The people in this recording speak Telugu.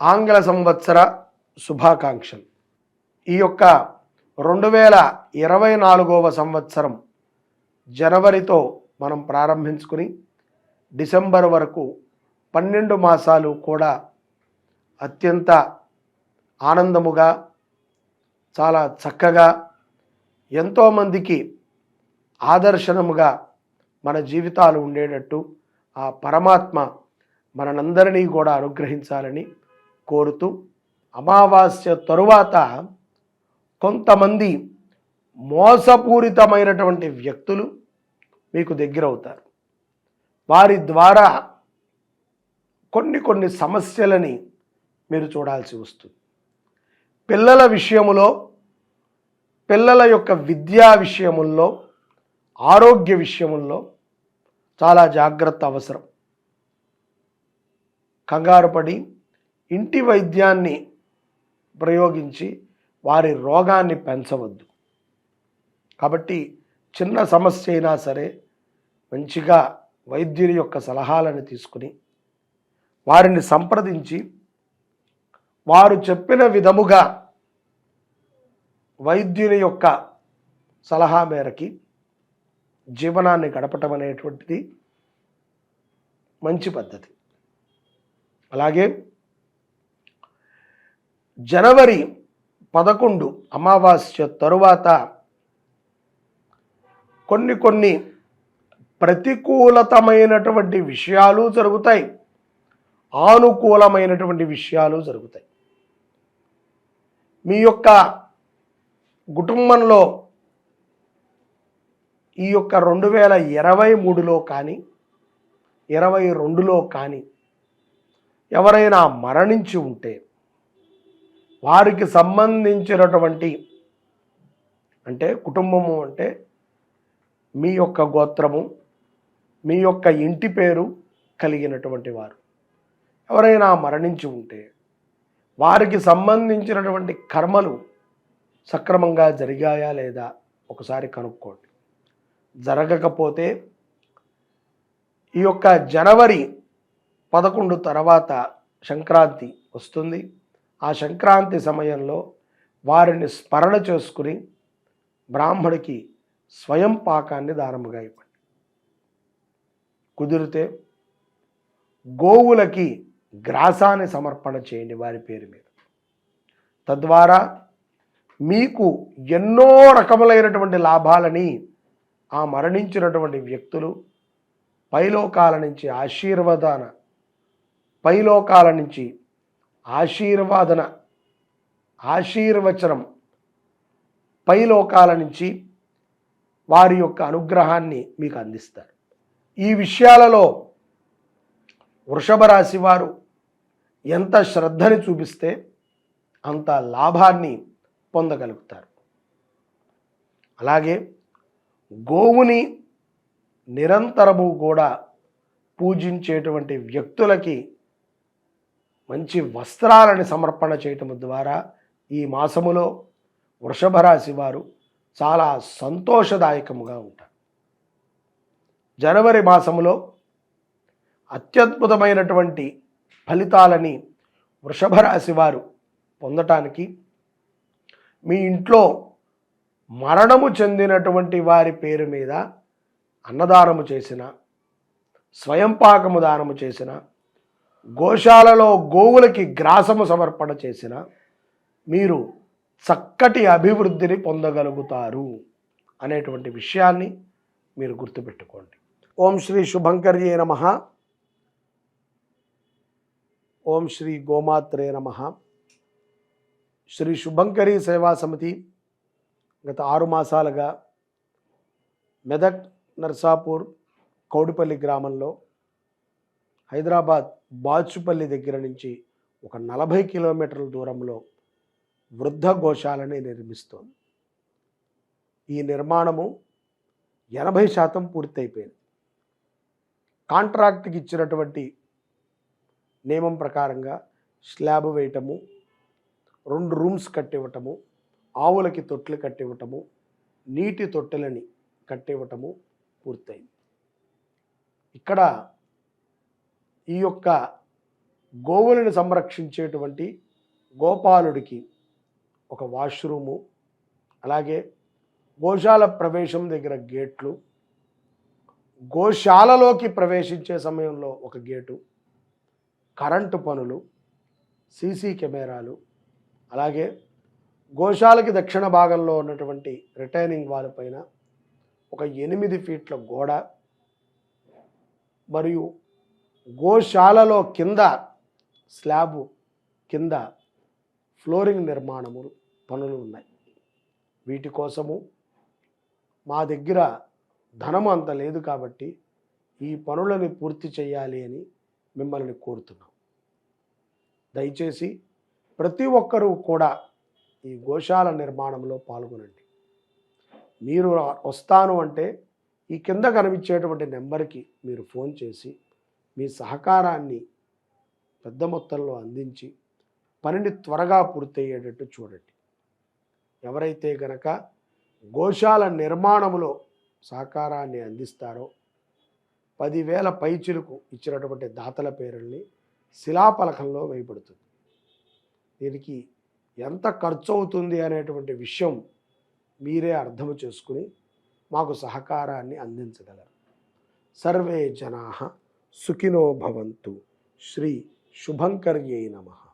ఆంగ్ల సంవత్సర శుభాకాంక్షలు. ఈ యొక్క రెండు వేల ఇరవై నాలుగవ సంవత్సరం జనవరితో మనం ప్రారంభించుకుని డిసెంబర్ వరకు పన్నెండు మాసాలు కూడా అత్యంత ఆనందముగా చాలా చక్కగా ఎంతోమందికి ఆదర్శనముగా మన జీవితాలు ఉండేటట్టు ఆ పరమాత్మ మనందరినీ కూడా అనుగ్రహించాలని కోరుతూ అమావాస్య తరువాత కొంతమంది మోసపూరితమైనటువంటి వ్యక్తులు మీకు దగ్గరవుతారు. వారి ద్వారా కొన్ని కొన్ని సమస్యలని మీరు చూడాల్సి వస్తుంది. పిల్లల విషయములో పిల్లల యొక్క విద్యా విషయముల్లో ఆరోగ్య విషయముల్లో చాలా జాగ్రత్త అవసరం. కంగారు పడి ఇంటి వైద్యాన్ని ప్రయోగించి వారి రోగాన్ని పెంచవద్దు. కాబట్టి చిన్న సమస్య అయినా సరే మంచిగా వైద్యుని యొక్క సలహాలను తీసుకుని వారిని సంప్రదించి వారు చెప్పిన విధముగా వైద్యుని యొక్క సలహా మేరకి జీవనాన్ని గడపటం అనేటువంటిది మంచి పద్ధతి. అలాగే జనవరి పదకొండు అమావాస్య తరువాత కొన్ని కొన్ని ప్రతికూలతమైనటువంటి విషయాలు జరుగుతాయి. ఆనుకూలమైనటువంటి విషయాలు జరుగుతాయి. మీ యొక్క కుటుంబంలో ఈ యొక్క రెండు వేల ఇరవై మూడులో కానీ ఇరవై రెండులో కానీ ఎవరైనా మరణించి ఉంటే వారికి సంబంధించినటువంటి అంటే కుటుంబము అంటే మీ యొక్క గోత్రము మీ యొక్క ఇంటి పేరు కలిగినటువంటి వారు. ఎవరైనా మరణించి ఉంటే వారికి సంబంధించినటువంటి కర్మలు సక్రమంగా జరిగాయా లేదా ఒకసారి కనుక్కోండి. జరగకపోతే ఈ యొక్క జనవరి పదకొండు తర్వాత సంక్రాంతి వస్తుంది. ఆ సంక్రాంతి సమయంలో వారిని స్మరణ చేసుకుని బ్రాహ్మడికి స్వయం పాకాన్ని దానముగా ఇవ్వండి. కుదిరితే గోవులకి గ్రాసాన్ని సమర్పణ చేయండి వారి పేరు మీద. తద్వారా మీకు ఎన్నో రకములైనటువంటి లాభాలని ఆ మరణించినటువంటి వ్యక్తులు పైలోకాల నుంచి ఆశీర్వదాన పైలోకాల నుంచి ఆశీర్వాదన ఆశీర్వచనం పైలోకాల నుంచి వారి యొక్క అనుగ్రహాన్ని మీకు అందిస్తారు. ఈ విషయాలలో వృషభ రాశి వారు ఎంత శ్రద్ధని చూపిస్తే అంత లాభాన్ని పొందగలుగుతారు. అలాగే గోవుని నిరంతరము కూడా పూజించేటువంటి వ్యక్తులకి మంచి వస్త్రాలను సమర్పణ చేయటం ద్వారా ఈ మాసములో వృషభ రాశి వారు చాలా సంతోషదాయకముగా ఉంటారు. జనవరి మాసములో అత్యద్భుతమైనటువంటి ఫలితాలని వృషభ రాశి వారు పొందటానికి మీ ఇంట్లో మరణము చెందినటువంటి వారి పేరు మీద అన్నదానము చేసిన స్వయం పాకము దానము చేసిన గోశాలలో గోవులకి గ్రాసము సమర్పణ చేసిన మీరు చక్కటి అభివృద్ధిని పొందగలుగుతారు అనేటువంటి విషయాన్ని మీరు గుర్తుపెట్టుకోండి. ఓం శ్రీ శుభంకర్యే నమ. ఓం శ్రీ గోమాత్రే నమ. శ్రీ శుభంకరి సేవా సమితి గత ఆరు మాసాలుగా మెదక్ నర్సాపూర్ కౌడిపల్లి గ్రామంలో హైదరాబాద్ బాచుపల్లి దగ్గర నుంచి ఒక నలభై కిలోమీటర్ల దూరంలో వృద్ధ గోశాలని నిర్మిస్తోంది. ఈ నిర్మాణము ఎనభై శాతం పూర్తయిపోయింది. కాంట్రాక్ట్కి ఇచ్చినటువంటి నియమం ప్రకారంగా స్లాబ్ వేయటము రెండు రూమ్స్ కట్టివ్వటము ఆవులకి తొట్లు కట్టివ్వటము నీటి తొట్టెలని కట్టివ్వటము పూర్తయింది. ఇక్కడ ఈ యొక్క గోవులను సంరక్షించేటువంటి గోపాలుడికి ఒక వాష్రూము అలాగే గోశాల ప్రవేశం దగ్గర గేట్లు గోశాలలోకి ప్రవేశించే సమయంలో ఒక గేటు కరెంటు పనులు సీసీ కెమెరాలు అలాగే గోశాలకి దక్షిణ భాగంలో ఉన్నటువంటి రిటైనింగ్ వాల్ పైన ఒక ఎనిమిది ఫీట్ల గోడ మరియు గోశాలలో కింద స్లాబు కింద ఫ్లోరింగ్ నిర్మాణములు పనులు ఉన్నాయి. వీటి కోసము మా దగ్గర ధనం అంత లేదు కాబట్టి ఈ పనులని పూర్తి చేయాలి అని మిమ్మల్ని కోరుతున్నాం. దయచేసి ప్రతి ఒక్కరూ కూడా ఈ గోశాల నిర్మాణంలో పాల్గొనండి. మీరు వస్తాను అంటే ఈ కింద కనిపించేటువంటి నెంబర్కి మీరు ఫోన్ చేసి మీ సహకారాన్ని పెద్ద మొత్తంలో అందించి పనిని త్వరగా పూర్తయ్యేటట్టు చూడండి. ఎవరైతే గనక గోశాల నిర్మాణంలో సహకారాన్ని అందిస్తారో పదివేల పైచులకు ఇచ్చినటువంటి దాతల పేరుల్ని శిలాపలకంలో వేయబడుతుంది. దీనికి ఎంత ఖర్చు అవుతుంది అనేటువంటి విషయం మీరే అర్థం చేసుకుని మాకు సహకారాన్ని అందించగలరు. సర్వే జనా. సుఖినో భవంతు. శ్రీ శుభంకర్యై నమ.